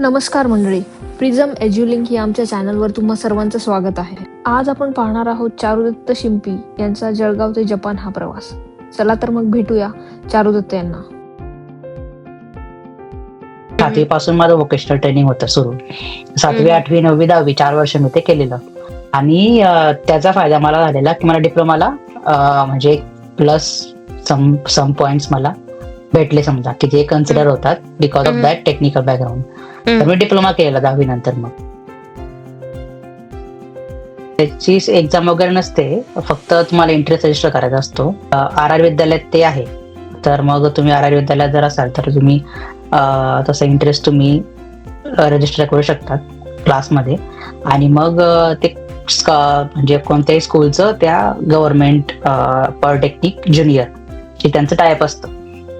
नमस्कार मंडळी प्रिझम एज्युलिंक या आमच्या चॅनलवर तुम्हा सर्वांचं स्वागत आहे. आज आपण पाहणार आहोत चारुदत्त शिंपी यांचा जळगाव ते जपान हा प्रवास. चला तर मग भेटूया चारुदत्त यांना. सातवीपासून माझं वोकेशनल ट्रेनिंग होतं सुरू. सातवी आठवी नववी दहावी चार वर्ष मी ते केलेलं. आणि त्याचा फायदा मला झालेला की मला डिप्लोमाला म्हणजे प्लस सम सम पॉइंट्स मला भेटले समजा की जे कन्सिडर होतात because of. That technical background तर मी डिप्लोमा केलेला दहावी नंतर मग. त्याची एक्झाम वगैरे नसते फक्त तुम्हाला इंटरेस्ट रजिस्टर करायचा असतो. आर आर विद्यालयात ते आहे. तर मग तुम्ही आर आर विद्यालयात जर असाल तर तुम्ही तसं इंटरेस्ट तुम्ही रजिस्टर करू शकतात क्लासमध्ये आणि मग ते म्हणजे कोणत्याही स्कूलचं त्या गव्हर्नमेंट पॉलिटेक्निक ज्युनियर जे त्यांचं टायप असतं.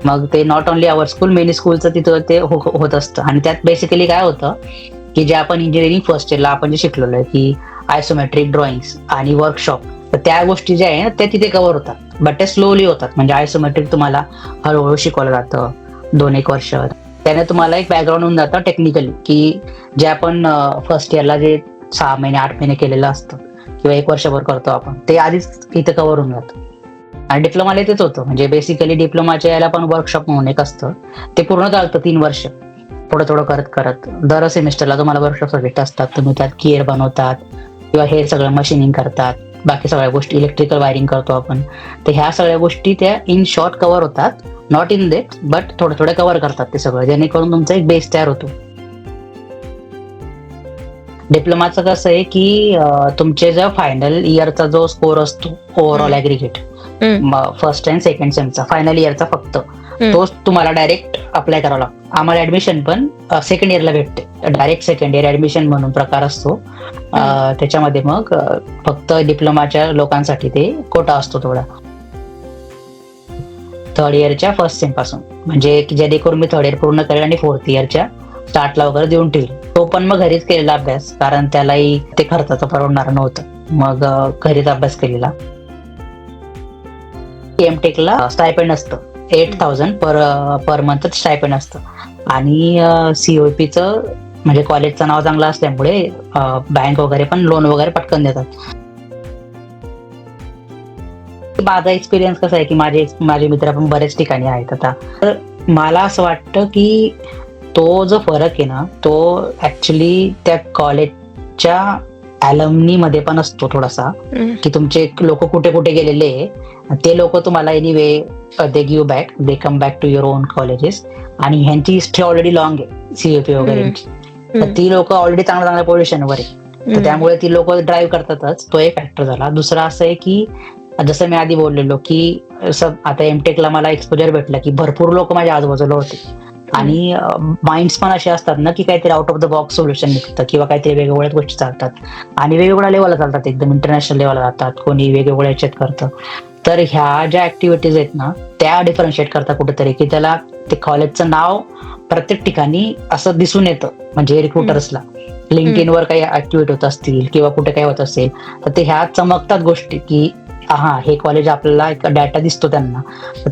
मग ते not only our school many स्कूलचं तिथं ते हो, हो, होत असतं. आणि त्यात बेसिकली काय होतं की जे आपण इंजिनिअरिंग फर्स्ट इयरला आपण जे शिकलेलो आहे की आयसोमेट्रिक ड्रॉइंग्स आणि वर्कशॉप तर त्या गोष्टी ज्या आहे ना त्या तिथे कव्हर होतात. बट ते स्लोली होतात. म्हणजे आयसोमेट्रिक तुम्हाला हळूहळू शिकवलं जातं दोन एक वर्ष. त्याने तुम्हाला एक बॅकग्राऊंड होऊन जातं टेक्निकली की जे आपण फर्स्ट इयरला जे सहा महिने आठ महिने केलेलं असतं किंवा एक वर्षभर करतो आपण ते आधीच इथं कव्हर होऊन जातं. आणि डिप्लोमाला तेच होतं. म्हणजे बेसिकली डिप्लोमाच्या याला पण वर्कशॉप म्हणून एक असतं. ते पूर्ण चालतं तीन वर्ष. थोडं थोडं करत करत. दर सेमिस्टरला तुम्हाला वर्कशॉप सब्जेक्ट असतात. तुम्ही त्यात किअर बनवतात किंवा हे सगळं मशिनिंग करतात. बाकी सगळ्या गोष्टी इलेक्ट्रिकल वायरिंग करतो आपण. तर ह्या सगळ्या गोष्टी त्या इन शॉर्ट कव्हर होतात. नॉट इन डेट बट थोडं थोडं कव्हर करतात ते सगळं. जेणेकरून तुमचा एक बेस तयार होतो. डिप्लोमाचं कसं आहे की तुमचे जो फायनल इयरचा जो स्कोर असतो overall. Aggregate. First and second सेमचा final इयरचा फक्त. तोच तुम्हाला डायरेक्ट अप्लाय करावा लागतो. आम्हाला ऍडमिशन पण सेकंड इयरला भेटते. डायरेक्ट सेकंड इयर ऍडमिशन म्हणून प्रकार असतो. त्याच्यामध्ये मग फक्त डिप्लोमाच्या लोकांसाठी ते कोटा असतो थोडा थर्ड इयरच्या फर्स्ट सेमपासून. म्हणजे जेणेकरून मी थर्ड इयर पूर्ण करेल आणि फोर्थ इयरच्या स्टार्टला वगैरे देऊन ठेवेल. तो पण मग घरीच केलेला अभ्यास कारण त्यालाही ते खर्चाचं परवडणार नव्हतं. मग घरीच अभ्यास केलेला. एम टेकला स्टायपेंड असतं. Eight thousand per per month stipend असतं. आणि सीओपीचं म्हणजे कॉलेजचं नाव चांगलं असल्यामुळे बँक वगैरे पण लोन वगैरे पटकन देतात. माझा एक्सपिरियन्स कसा आहे की माझे माझे मित्र पण बरेच ठिकाणी आहेत आता. तर मला असं वाटतं की तो जो फरक आहे ना तो ऍक्च्युली त्या कॉलेजच्या अॅलमनी मध्ये पण असतो थोडासा. की तुमचे लोक कुठे कुठे गेलेले ते लोक तुम्हाला anyway they give back they come back to your own colleges आणि ह्यांची हिस्ट्री ऑलरेडी लॉंग आहे सीएपी वगैरे तर ती लोक ऑलरेडी चांगल्या चांगल्या पोझिशनवर आहे. तर त्यामुळे ती लोक ड्राईव्ह करतातच तो एक फॅक्टर झाला. दुसरा असं आहे की जसं मी आधी बोललेलो की आता एमटेकला मला एक्सपोजर भेटलं की भरपूर लोक माझ्या आजूबाजूला होते. आणि माइंड्स पण असे असतात ना की काहीतरी out of the box solution निघतं किंवा काहीतरी वेगवेगळ्या गोष्टी चालतात. आणि वेगवेगळ्या लेवलला चालतात एकदम इंटरनॅशनल लेवलला जातात कोणी वेगवेगळ्या याच्यात करतं. तर ह्या ज्या ऍक्टिव्हिटीज आहेत ना त्या डिफरन्शिएट करतात कुठेतरी की त्याला ते कॉलेजचं नाव प्रत्येक ठिकाणी असं दिसून येतं म्हणजे रिक्रुटर्सला लिंक वर काही ऍक्टिव्हिटी होत असतील किंवा कुठे काही होत असेल तर ते ह्या चमकतात गोष्टी की हा हे कॉलेज आपल्याला एक डाटा दिसतो त्यांना.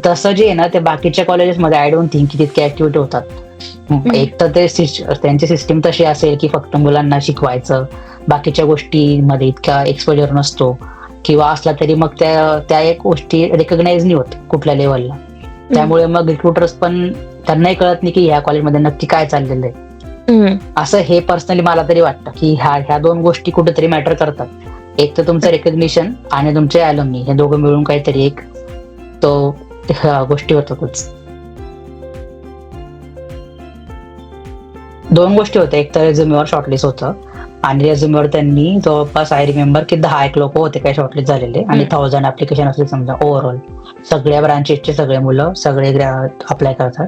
तसं जे आहे ना ते बाकीच्या कॉलेजेसमध्ये आय डोंट थिंक की तितक्या ऍक्टिव्हिटी होतात. एक तर ते त्यांची सिस्टीम तशी असेल की फक्त मुलांना शिकवायचं. बाकीच्या गोष्टीमध्ये इतका एक्सपोजर नसतो. किंवा असला तरी मग त्या त्या एक गोष्टी रेकग्नाइज नाही होत कुठल्या लेवलला त्यामुळे मग रिक्रुटर्स पण त्यांनाही कळत नाही की ह्या कॉलेजमध्ये नक्की काय चाललेलं आहे. असं हे पर्सनली मला तरी वाटतं की ह्या ह्या दोन गोष्टी कुठेतरी मॅटर करतात. एक तर तुमचं रेकग्निशन आणि तुमचे अॅलमनी हे दोघं मिळून काहीतरी एक तो गोष्टी होतातच. दोन गोष्टी होत्या. एक तर रेझ्युमीवर शॉर्टलिस्ट होतं आणि रेझ्युमीवर त्यांनी जवळपास आय रिमेंबर की दहा एक लोक होते काय शॉर्टलिस्ट झालेले आणि. थाउजंड ऍप्लिकेशन असले समजा ओव्हरऑल सगळ्या ब्रांचेसचे सगळे मुलं सगळे अप्लाय करतात.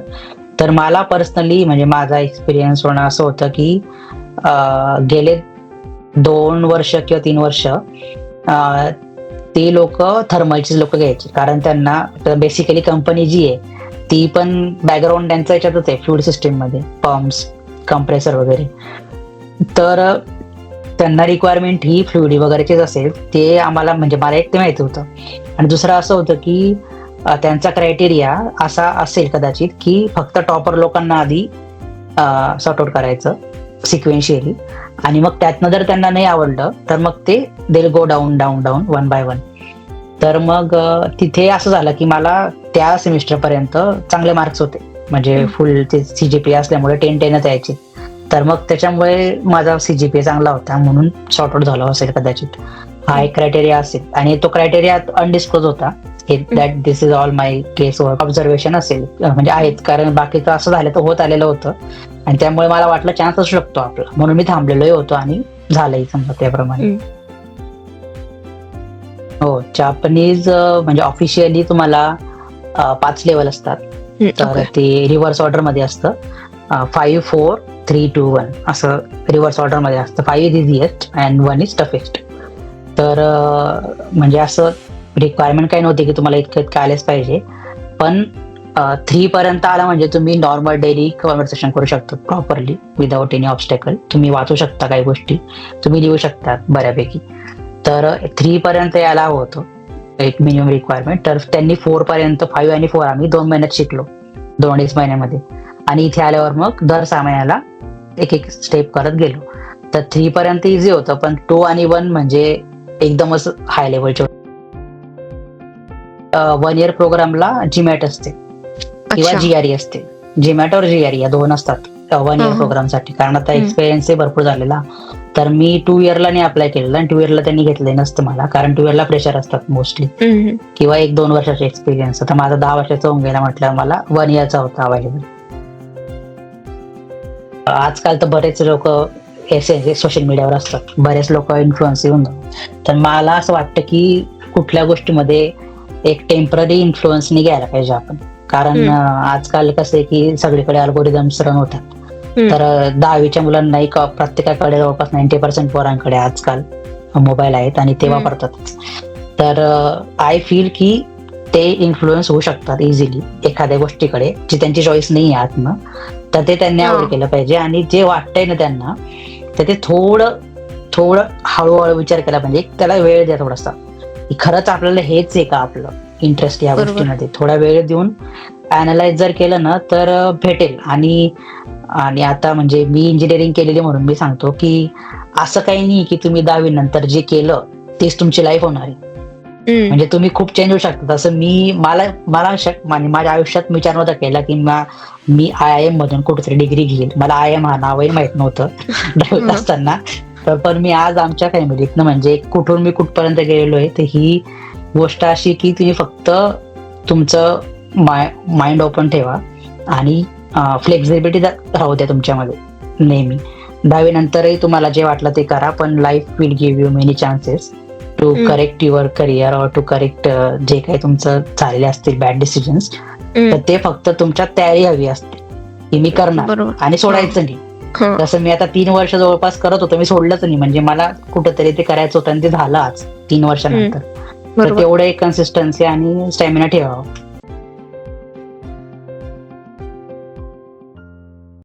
तर मला पर्सनली म्हणजे माझा एक्सपिरियन्स होणं असं होतं की गेले दोन वर्ष किंवा तीन वर्ष ते लोक थर्मलचीच लोक घ्यायचे. कारण त्यांना बेसिकली कंपनी जी आहे ती पण बॅकग्राऊंड त्यांचा याच्यातच आहे फ्लूड सिस्टीममध्ये पंप्स वगैरे. तर त्यांना रिक्वायरमेंट ही फ्लुडी वगैरेचीच असेल ते आम्हाला म्हणजे मला एक ते माहिती होतं. आणि दुसरं असं होतं की त्यांचा क्रायटेरिया असा असेल कदाचित की फक्त टॉपर लोकांना आधी सॉर्ट आउट करायचं. सिक्वेन्शियली आणि मग त्यातनं जर त्यांना नाही आवडलं तर मग ते they go down down down one by one तर मग तिथे असं झालं की मला त्या सेमिस्टर पर्यंत चांगले मार्क्स होते. म्हणजे. फुल ते सीजीपी असल्यामुळे टेन टेनच यायचे. तर मग त्याच्यामुळे माझा सीजीपी चांगला होता म्हणून सॉर्ट आउट झाला असेल कदाचित. हा एक क्रायटेरिया असेल. आणि तो क्रायटेरिया अनडिस्क्लोज होता. That this is all my case observation असेल. म्हणजे आहेत. कारण बाकीचं असं झालं तर होत आलेलं होतं. आणि त्यामुळे मला वाटलं चान्स असू शकतो आपला. म्हणून मी थांबलेलोही होतो आणि झालंही समजा त्याप्रमाणे. हो जापनीज म्हणजे ऑफिशियली तुम्हाला पाच लेवल असतात. तर. ते रिव्हर्स ऑर्डरमध्ये असतं. Five four three two one असं रिव्हर्स ऑर्डरमध्ये असतं. Five is easiest and one is toughest तर म्हणजे असं रिक्वायरमेंट काही नव्हती की तुम्हाला इतकं इतकं आलेच पाहिजे. पण थ्री पर्यंत आला म्हणजे तुम्ही नॉर्मल डेली कन्व्हर्सेशन करू शकता प्रॉपरली विदाउट एनी ऑब्स्टेकल तुम्ही वाचू शकता काही गोष्टी. तुम्ही लिहू शकता बऱ्यापैकी. तर थ्री पर्यंत यायला हवं होतं. एक मिनिमम रिक्वायरमेंट तर त्यांनी फोर पर्यंत फाईव्ह आणि फोर आम्ही दोन महिन्यात शिकलो. दोन अडीच महिन्यामध्ये. आणि इथे आल्यावर मग दर सहा महिन्याला एक एक स्टेप करत गेलो. तर थ्री पर्यंत इझी होतं पण टू आणि वन म्हणजे एकदमच हाय लेवलचे वन इयर प्रोग्रामला जीमॅट असते. किंवा जीआरई असते. जीमॅट और जीआरई या दोन असतात. One year. प्रोग्रामसाठी कारण आता. एक्सपिरियन्स भरपूर झालेला. तर मी टू इयरला नाही अप्लाय केलेलं आणि टू इयरला त्यांनी घेतलं नसतं मला. कारण टू इयरला प्रेशर असतात मोस्टली किंवा एक दोन वर्षाचा एक्सपिरियन्स आता माझा दहा वर्षाचा होऊन गेला म्हटलं मला वन इयरचा होता अवेलेबल आजकाल तर बरेच लोक सोशल मीडियावर असतात. बरेच लोक इन्फ्लुअन्स येऊन तर मला असं वाटतं की कुठल्या गोष्टीमध्ये एक टेंपररी इन्फ्लुअन्सनी घ्यायला पाहिजे आपण. कारण आजकाल कसं आहे की सगळीकडे अल्गोरिदम्स रन होतात. तर दहावीच्या मुलांनाही प्रत्येकाकडे जवळपास नाईन्टी पर्सेंट पोरांकडे आजकाल मोबाईल आहेत आणि ते. वापरतात. तर आय फील की ते इन्फ्लुअन्स होऊ शकतात इझिली एखाद्या गोष्टीकडे जी त्यांची चॉईस नाही आहे आतनं. तर ते त्यांनी. आवड केलं पाहिजे आणि जे वाटतंय ना त्यांना तर ते थोडं थोडं हळूहळू विचार केला पाहिजे. त्याला वेळ द्या थोडासा. खरंच आपल्याला हेच आहे का आपलं? इंटरेस्ट या बरोबर. गोष्टीमध्ये थोडा वेळ देऊन अनालाइज जर केलं ना तर भेटेल आणि आणि आता म्हणजे मी इंजिनिअरिंग केलेली म्हणून मी सांगतो की असं काही नाही की तुम्ही दहावी नंतर जे केलं तेच तुमची लाईफ होणार आहे हम्म. म्हणजे तुम्ही खूप चेंज होऊ शकता तसं मी मला मला शक- माझ्या आयुष्यात मी विचार नव्हता केला की मा- मी आय आय एम मधून कुठेतरी डिग्री घेईल मला आय एम हा नावही माहीत नव्हतं दहावीत. असताना तर पण मी आज आमच्या फॅमिलीतनं म्हणजे कुठून मी कुठपर्यंत गेलेलो आहे तर ही गोष्ट अशी की तुम्ही फक्त तुमचं माय माइंड ओपन ठेवा आणि फ्लेक्झिबिलिटी राहू द्या तुमच्यामध्ये नेहमी दहावी नंतरही तुम्हाला जे वाटलं ते करा पण life will give you many chances to. Correct your career और टू करेक्ट जे काही तुमचं झालेले असतील बॅड डिसिजन्स. तर ते फक्त तुमच्यात तयारी हवी असते की मी करणार आणि सोडायचं नाही हा. जसं मी आता तीन वर्ष जवळपास करत होतो मी सोडलंच नाही म्हणजे मला कुठंतरी ते करायचं होतं आणि ते झालं आज तीन वर्षानंतर तर तेवढं एक कन्सिस्टन्सी आणि स्टॅमिना ठेवावं.